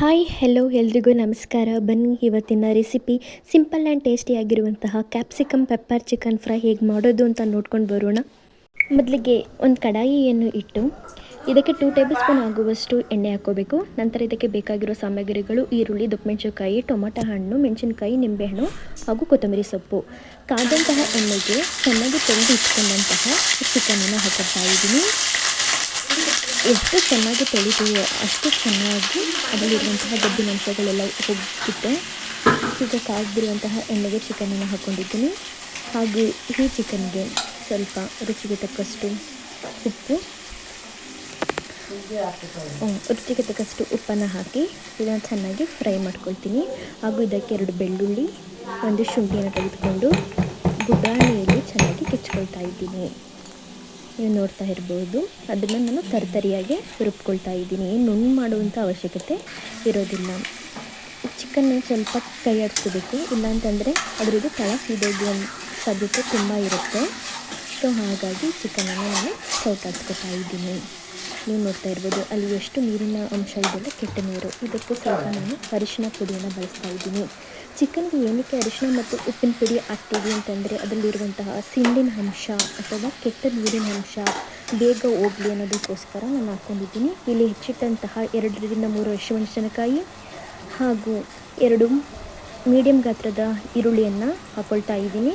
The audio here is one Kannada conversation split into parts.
ಹಾಯ್ ಹೆಲೋ ಎಲ್ರಿಗೂ ನಮಸ್ಕಾರ. ಬನ್ನಿ ಇವತ್ತಿನ ರೆಸಿಪಿ ಸಿಂಪಲ್ ಆ್ಯಂಡ್ ಟೇಸ್ಟಿಯಾಗಿರುವಂತಹ ಕ್ಯಾಪ್ಸಿಕಮ್ ಪೆಪ್ಪರ್ ಚಿಕನ್ ಫ್ರೈ ಹೇಗೆ ಮಾಡೋದು ಅಂತ ನೋಡ್ಕೊಂಡು ಬರೋಣ. ಮೊದಲಿಗೆ ಒಂದು ಕಡಾಯಿಯನ್ನು ಇಟ್ಟು, ಇದಕ್ಕೆ ಟೂ ಟೇಬಲ್ ಸ್ಪೂನ್ ಆಗುವಷ್ಟು ಎಣ್ಣೆ ಹಾಕೋಬೇಕು ನಂತರ ಇದಕ್ಕೆ ಬೇಕಾಗಿರೋ ಸಾಮಗ್ರಿಗಳು ಈರುಳ್ಳಿ ದೊಪ್ಪಮೆಣಸಿನಕಾಯಿ ಟೊಮೊಟೊ ಹಣ್ಣು, ಮೆಣಸಿನಕಾಯಿ, ನಿಂಬೆಹಣ್ಣು ಹಾಗೂ ಕೊತ್ತಂಬರಿ ಸೊಪ್ಪು. ಕಾದಂತಹ ಎಣ್ಣೆಗೆ ಚೆನ್ನಾಗಿ ತೆಗೆದು ಇಟ್ಕೊಂಡಂತಹ ಚಿಕನನ್ನು ಹಾಕೋತಾ ಇದ್ದೀನಿ. ಎಷ್ಟು ಚೆನ್ನಾಗಿ ತೊಳಿತೀವೋ ಅಷ್ಟು ಚೆನ್ನಾಗಿ ಅದರಲ್ಲಿರುವಂತಹ ಗದ್ದಿನ ಅಂಶಗಳೆಲ್ಲ ಹೋಗುತ್ತೆ ಈಗ ಕಾಯ್ದಿರುವಂತಹ ಎಣ್ಣೆಗೆ ಚಿಕನನ್ನು ಹಾಕ್ಕೊಂಡಿದ್ದೀನಿ ಹಾಗೂ ಈ ಚಿಕನ್ಗೆ ಸ್ವಲ್ಪ ರುಚಿಗೆ ತಕ್ಕಷ್ಟು ಉಪ್ಪು. ರುಚಿಗೆ ತಕ್ಕಷ್ಟು ಉಪ್ಪನ್ನು ಹಾಕಿ ಇದನ್ನು ಚೆನ್ನಾಗಿ ಫ್ರೈ ಮಾಡ್ಕೊಳ್ತೀನಿ. ಹಾಗೂ ಇದಕ್ಕೆ ಎರಡು ಬೆಳ್ಳುಳ್ಳಿ, ಒಂದು ಶುಂಠಿಯನ್ನು ತೆಗೆದುಕೊಂಡು ಗುಡಾಣಿಯಲ್ಲಿ ಚೆನ್ನಾಗಿ ಕೆಚ್ಕೊಳ್ತಾ ಇದ್ದೀನಿ. ನೀವು ನೋಡ್ತಾ ಇರ್ಬೋದು. ಅದನ್ನು ನಾನು ತರ್ತರಿಯಾಗಿ ರುಬ್ಕೊಳ್ತಾ ಇದ್ದೀನಿ. ಏನು ನುಣ್ಣು ಮಾಡುವಂಥ ಅವಶ್ಯಕತೆ ಇರೋದಿಲ್ಲ. ಚಿಕನ್ನ ಸ್ವಲ್ಪ ಕೈ ಆಡಿಸ್ಕೋಬೇಕು ಇಲ್ಲಾಂತಂದರೆ ಅದರದ್ದು ತಳ ಸೀದೋಗುವ ಸಾಧ್ಯತೆ ತುಂಬ ಇರುತ್ತೆ. ಸೊ ಹಾಗಾಗಿ ಚಿಕನನ್ನು ನಾನು ಸೌಟಾಡ್ಸ್ಕೊತಾ ಇದ್ದೀನಿ. ನೀವು ನೋಡ್ತಾ ಇರ್ಬೋದು. ಅಲ್ಲಿ ಎಷ್ಟು ನೀರಿನ ಅಂಶ ಇದೆಲ್ಲ ಕೆಟ್ಟ ನೀರು. ಇದಕ್ಕೆ ಸ್ವಲ್ಪ ನಾನು ಅರಿಶಿನ ಪುಡಿಯನ್ನು ಬಳಸ್ತಾ ಇದ್ದೀನಿ. ಚಿಕನ್ಗೆ ಏನಕ್ಕೆ ಅರಿಶಿನ ಮತ್ತು ಉಪ್ಪಿನ ಪುಡಿ ಹಾಕ್ತೀವಿ ಅಂತಂದರೆ ಅದರಲ್ಲಿರುವಂತಹ ಸಿಂಡಿನ ಅಂಶ ಅಥವಾ ಕೆಟ್ಟ ನೀರಿನ ಅಂಶ ಬೇಗ ಹೋಗಲಿ ಅನ್ನೋದಕ್ಕೋಸ್ಕರ ನಾನು ಹಾಕ್ಕೊಂಡಿದ್ದೀನಿ. ಇಲ್ಲಿ ಹೆಚ್ಚಿಟ್ಟಂತಹ ಎರಡರಿಂದ ಮೂರು ಹಸಿಮೆಣಸಿನಕಾಯಿ ಹಾಗೂ ಎರಡು ಮೀಡಿಯಮ್ ಗಾತ್ರದ ಈರುಳ್ಳಿಯನ್ನು ಹಾಕ್ಕೊಳ್ತಾ ಇದ್ದೀನಿ.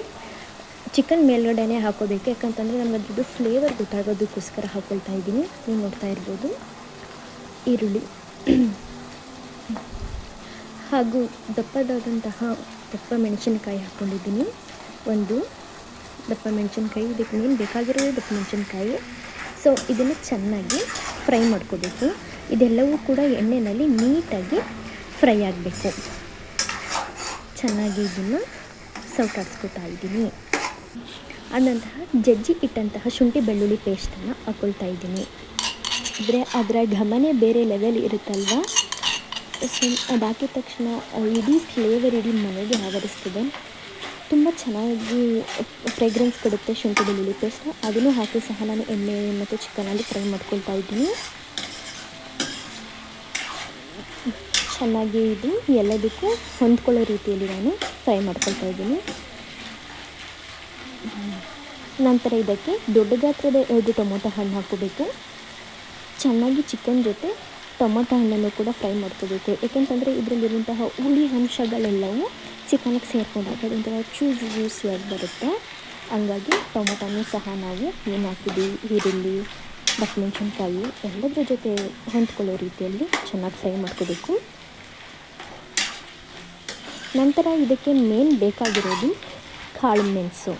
ಚಿಕನ್ ಮೇಲ್ಗಡೆನೇ ಹಾಕೋಬೇಕು, ಯಾಕಂತಂದರೆ ನಮ್ಗೆ ಅದ್ರದ್ದು ಫ್ಲೇವರ್ ಗೊತ್ತಾಗೋದಕ್ಕೋಸ್ಕರ ಹಾಕ್ಕೊಳ್ತಾ ಇದ್ದೀನಿ. ನೀವು ನೋಡ್ತಾ ಇರ್ಬೋದು. ಈರುಳ್ಳಿ. ಹಾಗೂ ದಪ್ಪದಾದಂತಹ ದಪ್ಪ ಮೆಣಸಿನಕಾಯಿ ಹಾಕ್ಕೊಂಡಿದ್ದೀನಿ ಒಂದು ದಪ್ಪ ಮೆಣಸಿನ್ಕಾಯಿ, ಇದಕ್ಕೆ ಮೇನ್ ಬೇಕಾಗಿರೋದು ದಪ್ಪ ಮೆಣಸಿನ್ಕಾಯಿ. ಸೊ ಇದನ್ನು ಚೆನ್ನಾಗಿ ಫ್ರೈ ಮಾಡ್ಕೋಬೇಕು. ಇದೆಲ್ಲವೂ ಕೂಡ ಎಣ್ಣೆಯಲ್ಲಿ ನೀಟಾಗಿ ಫ್ರೈ ಆಗಬೇಕು. ಚೆನ್ನಾಗಿ ಇದನ್ನು ಸೌಟಾಡ್ಸ್ಕೊತಾ ಇದ್ದೀನಿ. ಆನಂತರ ಜಜ್ಜಿ ಇಟ್ಟಂತಹ ಶುಂಠಿ ಬೆಳ್ಳುಳ್ಳಿ ಪೇಸ್ಟನ್ನು ಹಾಕೊಳ್ತಾ ಇದ್ದೀನಿ. ಅಂದರೆ ಅದರ ಘಮನೆ ಬೇರೆ ಲೆವೆಲ್ ಇರುತ್ತಲ್ವ? ಸೊ ಅದು ಹಾಕಿದ ತಕ್ಷಣ ಇಡೀ ಫ್ಲೇವರ್ ಇಡೀ ಮನೆಗೆ ಆವರಿಸ್ತದೆ. ತುಂಬ ಚೆನ್ನಾಗಿ ಫ್ರೇಗ್ರೆನ್ಸ್ ಕೊಡುತ್ತೆ ಶುಂಠಿ ಬೆಳ್ಳುಳ್ಳಿ ಪೇಸ್ಟ್ ಅದನ್ನು ಹಾಕಿ ಸಹ ನಾನು ಎಣ್ಣೆ ಮತ್ತು ಚಿಕನಲ್ಲಿ ಫ್ರೈ ಮಾಡ್ಕೊಳ್ತಾ ಇದ್ದೀನಿ. ಚೆನ್ನಾಗಿ ಇದು ಎಲ್ಲದಕ್ಕೂ ಹೊಂದ್ಕೊಳ್ಳೋ ರೀತಿಯಲ್ಲಿ ನಾನು ಫ್ರೈ ಮಾಡ್ಕೊಳ್ತಾ ಇದ್ದೀನಿ. ನಂತರ ಇದಕ್ಕೆ ದೊಡ್ಡ ಗಾತ್ರದ ಎರಡು ಟೊಮೊಟೊ ಹಣ್ಣು ಹಾಕೋಬೇಕು ಚೆನ್ನಾಗಿ ಚಿಕನ್ ಜೊತೆ ಟೊಮೊಟೊ ಹಣ್ಣನ್ನು ಕೂಡ ಫ್ರೈ ಮಾಡ್ಕೋಬೇಕು. ಏಕೆಂತಂದರೆ ಇದರಲ್ಲಿರುವಂತಹ ಹುಳಿ ಅಂಶಗಳೆಲ್ಲವೂ ಚಿಕನ್ಗೆ ಸೇರ್ಕೊಂಡಾಗ ಅದೊಂಥರ ಚೂಸ್ ಜ್ಯೂಸಿಯಾಗಿ ಬರುತ್ತೆ. ಹಂಗಾಗಿ ಟೊಮೊಟೊನು ಸಹ ನಾವು ಏನು ಹಾಕಿದ್ವಿ ಈರುಳ್ಳಿ ಮೆಣಸಿನ್ಕಾಯಿ ಎಲ್ಲದರ ಜೊತೆ ಹೊಂದ್ಕೊಳ್ಳೋ ರೀತಿಯಲ್ಲಿ ಚೆನ್ನಾಗಿ ಫ್ರೈ ಮಾಡ್ಕೋಬೇಕು. ನಂತರ ಇದಕ್ಕೆ ಮೇನ್ ಬೇಕಾಗಿರೋದು ಕಾಳು ಮೆಣಸು.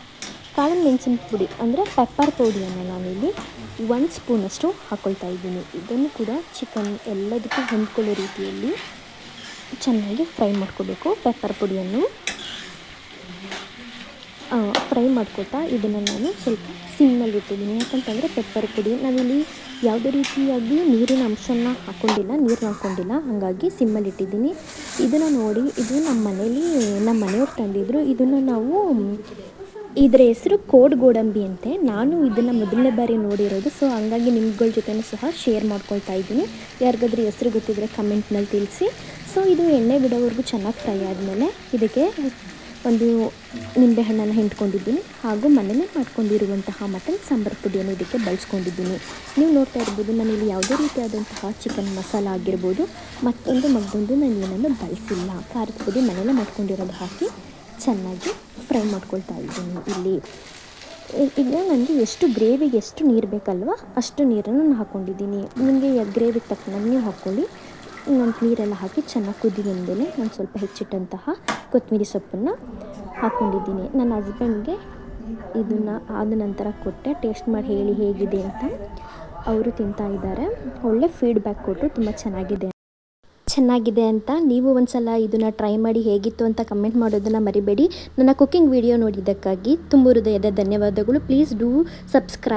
ಕಾಳು ಮೆಣಸಿನ ಪುಡಿ ಅಂದರೆ ಪೆಪ್ಪರ್ ಪೌಡಿಯನ್ನು ನಾನಿಲ್ಲಿ ಒಂದು ಸ್ಪೂನಷ್ಟು ಹಾಕ್ಕೊಳ್ತಾ ಇದ್ದೀನಿ. ಇದನ್ನು ಕೂಡ ಚಿಕನ್ ಎಲ್ಲದಕ್ಕೂ ಹೊಂದ್ಕೊಳ್ಳೋ ರೀತಿಯಲ್ಲಿ ಚೆನ್ನಾಗಿ ಫ್ರೈ ಮಾಡ್ಕೋಬೇಕು. ಪೆಪ್ಪರ್ ಪುಡಿಯನ್ನು ಫ್ರೈ ಮಾಡ್ಕೊತಾ ಇದನ್ನು ನಾನು ಸ್ವಲ್ಪ ಸಿಮ್ಮಲ್ಲಿ ಇಟ್ಟಿದ್ದೀನಿ. ಯಾಕಂತಂದರೆ ಪೆಪ್ಪರ್ ಪುಡಿ ನಾವಿಲ್ಲಿ ಯಾವುದೇ ರೀತಿಯಾಗಿ ನೀರಿನ ಅಂಶನ ಹಾಕ್ಕೊಂಡಿಲ್ಲ ನೀರನ್ನ ಹಾಕ್ಕೊಂಡಿಲ್ಲ ಹಾಗಾಗಿ ಸಿಮ್ಮಲ್ಲಿ ಇಟ್ಟಿದ್ದೀನಿ. ಇದನ್ನು ನೋಡಿ ಇದು ನಮ್ಮ ಮನೇಲಿ ನಮ್ಮ ಮನೆಯವ್ರು ತಂದಿದ್ರು. ಇದನ್ನು ನಾವು ಇದರ ಹೆಸರು ಕೋಡ್ ಗೋಡಂಬಿ ಅಂತೆ. ನಾನು ಇದನ್ನು ಮೊದಲನೇ ಬಾರಿ ನೋಡಿರೋದು. ಸೊ ಹಂಗಾಗಿ ನಿಮ್ಗಳ ಜೊತೆನೂ ಸಹ ಶೇರ್ ಮಾಡ್ಕೊಳ್ತಾ ಇದ್ದೀನಿ. ಯಾರಿಗಾದ್ರೂ ಹೆಸರು ಗೊತ್ತಿದ್ದರೆ ಕಮೆಂಟ್ನಲ್ಲಿ ತಿಳಿಸಿ. ಸೊ ಇದು ಎಣ್ಣೆ ಬಿಡೋವರೆಗೂ ಚೆನ್ನಾಗಿ ಫ್ರೈ ಆದಮೇಲೆ ಇದಕ್ಕೆ ಒಂದು ನಿಂಬೆಹಣ್ಣನ್ನು ಹಿಂಡ್ಕೊಂಡಿದ್ದೀನಿ. ಹಾಗೂ ಮನೇಲಿ ಮಾಡ್ಕೊಂಡಿರುವಂತಹ ಮಟನ್ ಸಾಂಬಾರು ಪುಡಿಯನ್ನು ಇದಕ್ಕೆ ಬಳಸ್ಕೊಂಡಿದ್ದೀನಿ. ನೀವು ನೋಡ್ತಾ ಇರ್ಬೋದು ನಾನಿಲ್ಲಿ ಯಾವುದೇ ರೀತಿಯಾದಂತಹ ಚಿಕನ್ ಮಸಾಲ ಆಗಿರ್ಬೋದು, ಮತ್ತೊಂದು ಮಗ್ಗೊಂದು ನಾನು ಏನನ್ನು ಬಳಸಿಲ್ಲ. ಖಾರದ ಪುಡಿ ಮನೇಲೆ ಮಾಡ್ಕೊಂಡಿರೋದು ಹಾಕಿ ಚೆನ್ನಾಗಿ ಫ್ರೈ ಮಾಡ್ಕೊಳ್ತಾ ಇದ್ದೀನಿ. ಇಲ್ಲಿ ಈಗ ನನಗೆ ಎಷ್ಟು ಗ್ರೇವಿಗೆ ಎಷ್ಟು ನೀರು ಬೇಕಲ್ವ ಅಷ್ಟು ನೀರನ್ನು ನಾನು ಹಾಕ್ಕೊಂಡಿದ್ದೀನಿ ನಿಮಗೆ ಗ್ರೇವಿಗೆ ತಕ್ಕಂಗೆ ನೀವು ಹಾಕ್ಕೊಳ್ಳಿ. ನಾನು ನೀರೆಲ್ಲ ಹಾಕಿ ಚೆನ್ನಾಗಿ ಕುದಿ ಬಂದಮೇಲೆ ನಾನು ಸ್ವಲ್ಪ ಹೆಚ್ಚಿಟ್ಟಂತಹ ಕೊತ್ತಂಬರಿ ಸೊಪ್ಪನ್ನು ಹಾಕ್ಕೊಂಡಿದ್ದೀನಿ ನನ್ನ ಹಸ್ಬೆಂಡ್ಗೆ ಇದನ್ನು ಆದ ನಂತರ ಕೊಟ್ಟೆ. ಟೇಸ್ಟ್ ಮಾಡಿ ಹೇಳಿ ಹೇಗಿದೆ ಅಂತ. ಅವರು ತಿಂತಾ ಇದ್ದಾರೆ. ಒಳ್ಳೆ ಫೀಡ್ಬ್ಯಾಕ್ ಕೊಟ್ಟರು, ತುಂಬ ಚೆನ್ನಾಗಿದೆ ಚೆನ್ನಾಗಿದೆ ಅಂತ ನೀವು ಒಂದ್ಸಲ ಇದನ್ನು ಟ್ರೈ ಮಾಡಿ ಹೇಗಿತ್ತು ಅಂತ ಕಮೆಂಟ್ ಮಾಡೋದನ್ನು ಮರಿಬೇಡಿ. ನನ್ನ ಕುಕ್ಕಿಂಗ್ ವಿಡಿಯೋ ನೋಡಿದ್ದಕ್ಕಾಗಿ ತುಂಬ ಹೃದಯದ ಧನ್ಯವಾದಗಳು. Please do subscribe